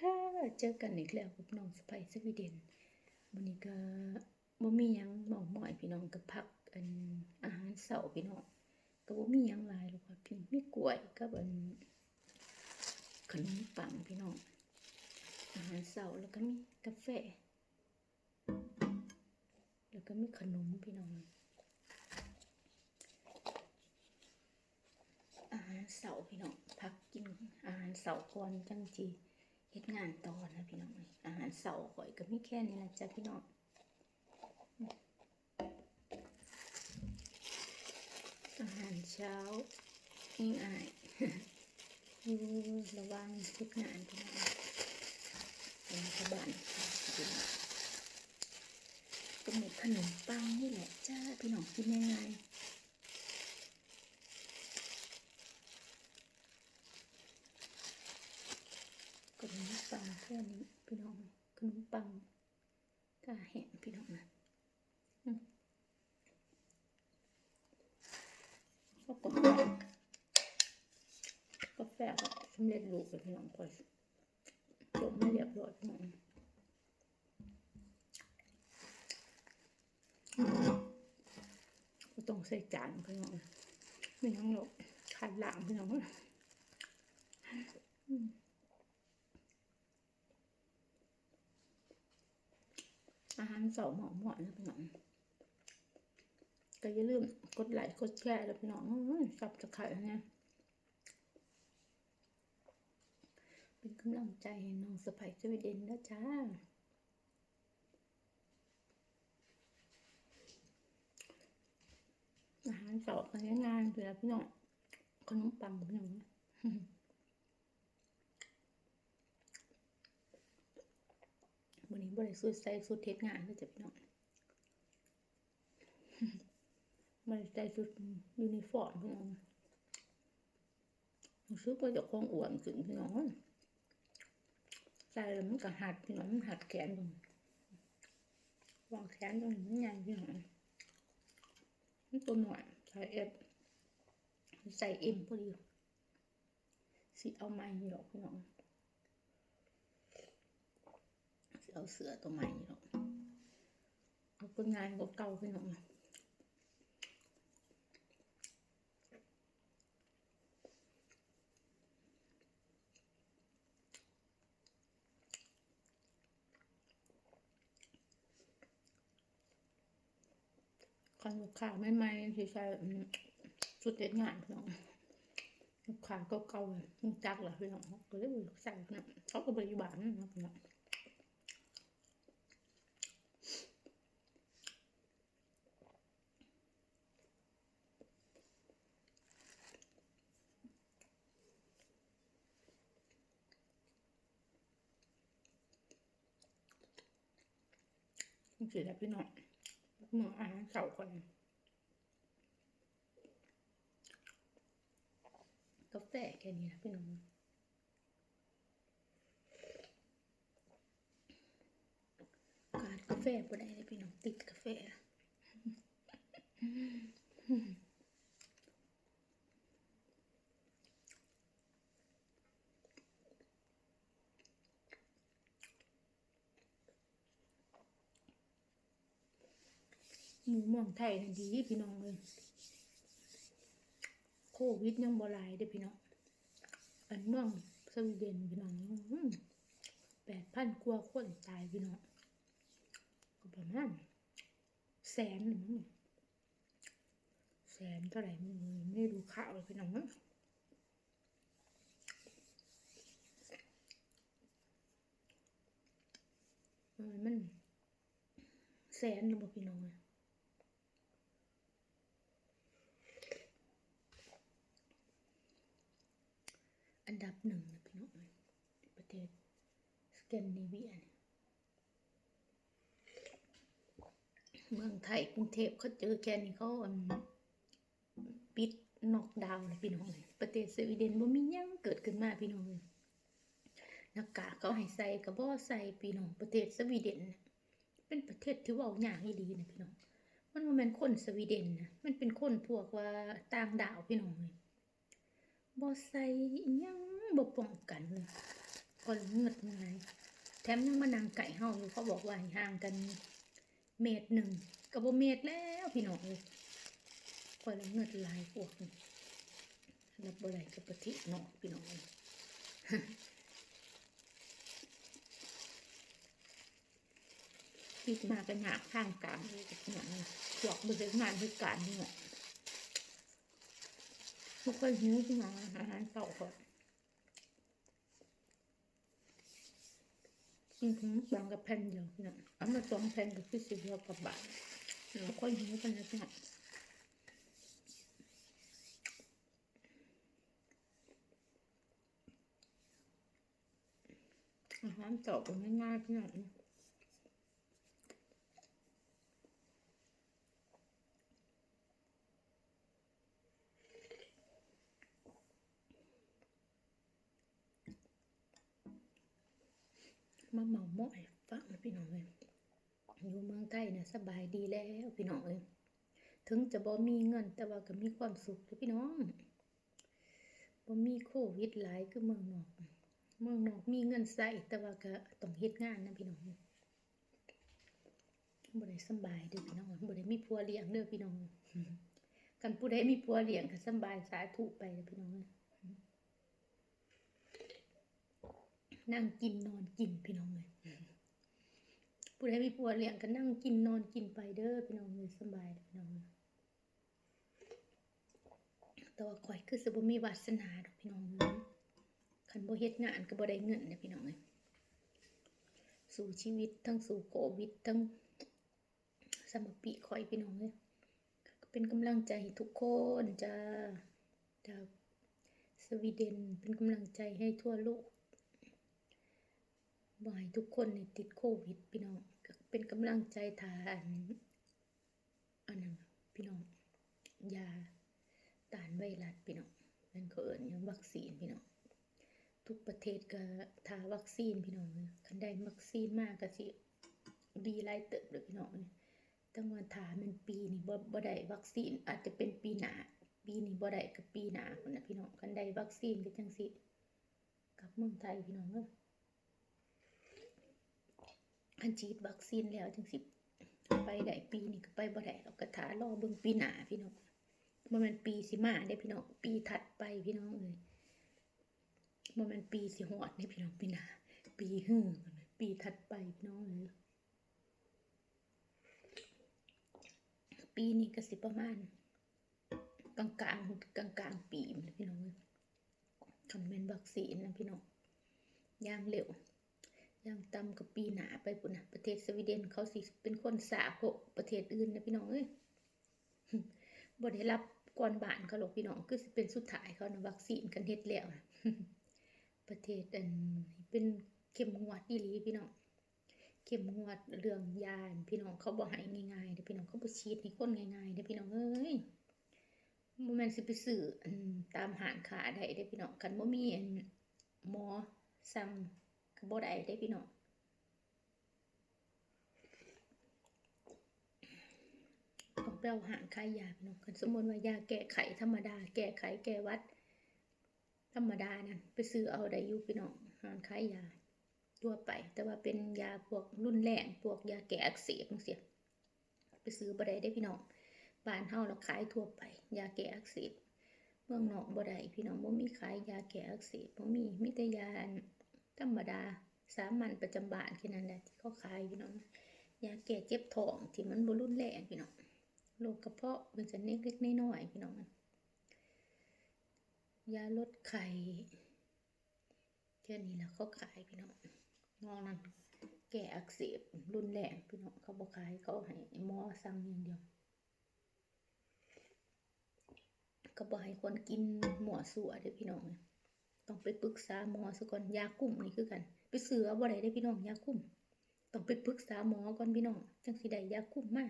ค่ะ เจอกันอีกแล้วกับน้องสไปซ์สวีเดนวันนี้ก็บ่มียังหมองหมอยพี่น้องกับพักอันอาหารเสาร์พี่น้องก็บ่มียังหลายหรอกค่ะพี่มีกล้วยกับอันขนมปังพี่น้องอาหารเสาร์แล้วก็มีกาแฟแล้วก็มีขนมพี่น้องอาหารเสาร์พี่น้องพักกินอาหารเสาร์ก่อนจังจี เฮ็ดงานต่อนะพี่น้องอาหารเสาร์ข่อยก็มีแค่นี้นะจ๊ะพี่น้องอาหารเช้าง่ายอยู่ระว่างเฮ็ดงานพี่น้องเป็นชาวบ้านพี่น้องก็มีขนมปังนี่แหละจ้าพี่น้องกินง่ายๆ ขนม ปังแค่นี้พี่น้องขนมปังกาแห้งพี่น้องนะก็กาแฟกาแฟก็สำเร็จรูปเลยพี่น้องพอจบไม่เรียบร้อยพี่น้องก็ต้องใส่จานพี่น้องไม่งั้นหรอกขาดหลามพี่น้องอืม อาหารเสาหมอหมอนนะพี่น้องก็อย่าลืมกดไลค์กดแชร์แล้วพี่น้องสับสไครต์เนี่ยเป็นกำลังใจน้องสไปซ์สวีเดนนะจ้าอาหารเสาร์กันง่ายๆเลยนะพี่น้องขนมปังพี่น้อง วันนี้ บริสุทธิ์ใส่สุดเทศงานเลยจ้ะพี่น้องบริใส่สุดยูนิฟอร์มพี่น้องรู้สึกว่าจะคงอ้วนขึ้นพี่น้องใส่แล้วมันก็หัดพี่น้องมันหัดแขนตรงวางแขนตรงนี้มันใหญ่พี่น้องมันตัวหน่อยใส่เอฟใส่เอ็มพอดีสิเอาไม้หรอกพี่น้อง เอาเสือตัวใหม่นี่หรอเอาตัวงานก็เก่าไปหน่อยคันลูกค้าไม่ไม่ที่ใช้อืมชุดเด็ดงานพี่น้องลูกค้าก็เก่าๆเลยจักเหรอพี่น้องเขาก็เลยใส่นะเขาก็บริบาลนะพี่น้อง จริงๆแล้วพี่น้องเมื่ออาหารเสาร์ก่อนกาแฟแค่นี้นะพี่น้องกาดกาแฟบ่ได้เลยพี่น้องติดกาแฟห มูเมืองไทยน่ะดีพี่น้องเลยโควิดยังบ่หลายเด้อพี่น้องอันเมืองสวีเดนพี่น้องแปดพันกว่าคนตายพี่น้องก็ประมาณแสนหนึ่งแสนเท่าไหร่ไม่รู้ไม่รู้ข่าวเลยพี่น้องมันแสนหรือเปล่าพี่น้องอะ นดับหนึ่งนะพี่น้องประเทศสแกนดิเนเวียเนี่ยเมืองไทยกรุงเทพเขาเจอแค่นี้เขาปิดนอกดาวน์เลยพี่น้องเลยประเทศสวีเดนบ่มียังเกิดขึ้นมาพี่น้องเลยหน้ากากเขาให้ใส่กับบ่ใส่พี่น้องประเทศสวีเดนเป็นประเทศที่ว้ายากอีหลีนะพี่น้องมันบ่แม่นคนสวีเดนนะมันเป็นคนพวกว่าต่างดาวพี่น้องเลย บ่ใส่ยังบ่ป้องกันเลยคนเงิดยังไงแถมยังมานางไก่เฮาอยู่เขาบอกว่าห่างกัน เมตรหนึ่งกับบ่เมตรแล้วพี่น้องเลยคนละเงิดหลายพวกนี่รับบ่ได้กับประเทศนอกพี่น้องเลยปิดมากันหยาข้างกลางเลยกับอย่างนั้นหลอกบริงานให้การนี่แหละ ทุกคนหิวขึ้นมาอาหารเต่าก่อนอือหือบางกับแผ่นเดียวพี่น้องเอามาสองแผ่นกับพี่สิบเดียวกับบาทแล้วค่อยหิวกันนะพี่น้องอาหารเต่าก็ง่ายๆพี่น้อง มาเมาหม้อยฟังพี่น้องเลยอยู่เมืองไทยเนี่ยสบายดีแล้วพี่น้องเลยถึงจะบ่มีเงินแต่ว่าก็มีความสุขเลยพี่น้องบ่มีโควิดหลายคือเมืองนอก เมืองนอกมีเงินใส่แต่ว่าก็ต้องเฮ็ดงานนะพี่น้องบ่ได้สบายเด้อพี่น้องบ่ได้มีผัวเลี้ยงเด้อพี่น้องกันผู้ใดมีผัวเลี้ยงก็สบายสาธุไปเด้อพี่น้อง นั่งกินนอนกินพี่น้องเลยผู้ใดมีผัวเลี้ยงก็นั่งกินนอนกินไปเด้อพี่น้องเลยสบายเด้อพี่น้องเลยแต่ว่าข่อยคือสิบ่มีวาสนาดอกพี่น้องเลยคันบ่เฮ็ดงานก็บ่ได้เงินเด้อพี่น้องเลยสู่ชีวิตทั้งสู่โควิดทั้งสมปีข่อยพี่น้องเลยก็เป็นกำลังใจให้ทุกคนจ้าจากสวีเดนเป็นกำลังใจให้ทั่วโลก บ่ให้ทุกคนในติดโควิด พี่น้องเป็นกำลังใจทานอันนั้นพี่น้องยาต้านไวรัสพี่น้องนั่นเขาเอิ้นยังวัคซีนพี่น้องทุกประเทศก็ทาวัคซีนพี่น้องคันได้วัคซีนมากก็สิดีหลเติบเลยพี่น้องเลยตั้งว่าทามันปีนี้บ่บ่ได้วัคซีนอาจจะเป็นปีหนาปีนี้บ่ได้ก็ปีหนาพุ่นนะพี่น้องคันได้วัคซีนก็จังสิกับเมืองไทยพี่น้องเอ้ยันฉีดวัคซีนแล้วจังสิไปได้ปีนี้ก็ไปบ่ได้เราก็ถารอเบิ่งปีหน้าพี่น้องบ่แม่นปีสิมาเด้พี่น้องปีถัดไปพี่น้องเอ้ยบ่แม่นปีสิฮอดเด้พี่น้องปีหน้าปีฮื้อปีถัดไปพี่น้องเอ้ยปีนี้ก็สิประมาณ กลางกลางกลางกลางปีนพี่น้องเอ้ยคันแมนวัคซีนนะพี่น้องย่างเร็ว ยังต่ำกับปีหนาไปปุ่นนะประเทศสวีเดนเขาสิเป็นคนสาหกประเทศอื่นนะพี่น้องเอ้ยบ่ได้รับก่อนบ้านเขาหรอกพี่น้องคือสิเป็นสุดท้ายเขานะวัคซีนกันเฮ็ดแล้วนะประเทศอันเป็นเข้มงวดอีหลีพี่น้องเข้มงวดเรื่องยาพี่น้องเขาบ่ให้ง่ายๆเด้พี่น้องเขาบ่ฉีดให้คนง่ายๆเด้พี่น้องเอ้ยบ่แม่นสิไปซื้อตามหางค้าได้เด้พี่น้องคันบ่มีอันหมอสั่ง ก็บ่ได้ได้พี่น้องต้องไปเอาหางขายยาพี่น้องคันสมมติว่ายาแก้ไขธรรมดา แก้ไขแก้วัด ธรรมดานั่นไปซื้อเอาได้อยู่พี่น้องหางขายยาทั่วไป แต่ว่าเป็นยาพวกรุ่นแรงพวกยาแก้อักเสบจังซี่ไปซื้อบ่ได้ได้พี่น้องบ้านเฮาเราขายทั่วไป ยาแก้อักเสบเมืองนอกบ่ได้พี่น้องบ่มีขายยาแก้อักเสบบ่มีมีแต่ยาอัน ธรรมดา สามัญประจำบ้านแค่นั้นแหละที่เขาขายพี่น้องยาแก้เจ็บท้องที่มันบรุนแรงพี่น้องโรคกระเพาะเป็นสันเล็กๆน้อยๆพี่น้องยาลดไข้แค่นี้แหละเขาขายพี่น้องนอกนั้นแก้อักเสบรุนแรงพี่น้องเขาบ่ขายเขาให้หมอสั่งอย่างเดียวก็บ่ให้คนกินหมวสัวเด้อพี่น้อง ต้องไปปรึกษาหมอซะก่อนยาคุ้มนี่คือกัน ไปซื้อเอาบ่ได้ได้พี่น้องยาคุ้มต้องไปปรึกษาหมอก่อนพี่น้องจังสิได้ยาคุ้มมา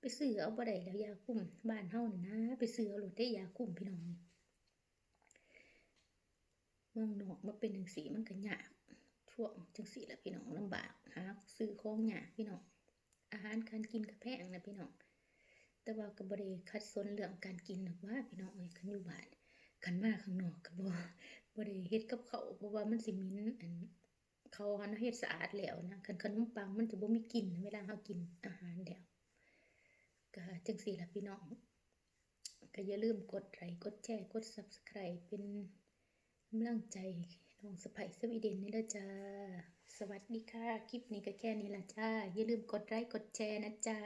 ไปซื้อเอาบ่ได้แล้วยาคุ้มบ้านเฮานี่นะไปซื้อเอาโลดได้ยาคุ้มพี่น้องนี่เมืองนอกมาเป็นจังซี่มันก็ยากช่วงจังซี่แหละพี่น้องลำบากหาซื้อของยากพี่น้องอาหารการกินก็แพงนะพี่น้องแต่ว่าก็บ่ได้คัดสนเรื่องการกินหรอกว่าพี่น้องเอ้ยคันอยู่บ้านคันมาข้างนอกก็บ่ บ่ได้เฮ็ดกับเขาเพราะว่ามันสิเหม็นอันเขาหันเฮ็ดสะอาดแล้วนะคันขนมปังมันจะบ่มีกลิ่นเวลาเฮากินอาหารแล้วก็จังซี่ล่ะพี่น้องก็อย่าลืมกดไลค์กดแชร์กด Subscribe เป็นกำลังใจน้องสะใภ้สวีเดนนี่เด้อจ้า สวัสดีค่ะ คลิปนี้ก็แค่นี้ล่ะจ้า อย่าลืมกดไลค์กดแชร์นะจ้า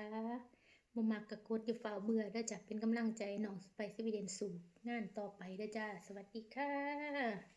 บ่มักกะกดอย่ฝ่าเบื่อได้จ้ะเป็นกำลังใจน้องไปสวีเดนสู่งานต่อไปได้จ้า สวัสดีค่ะ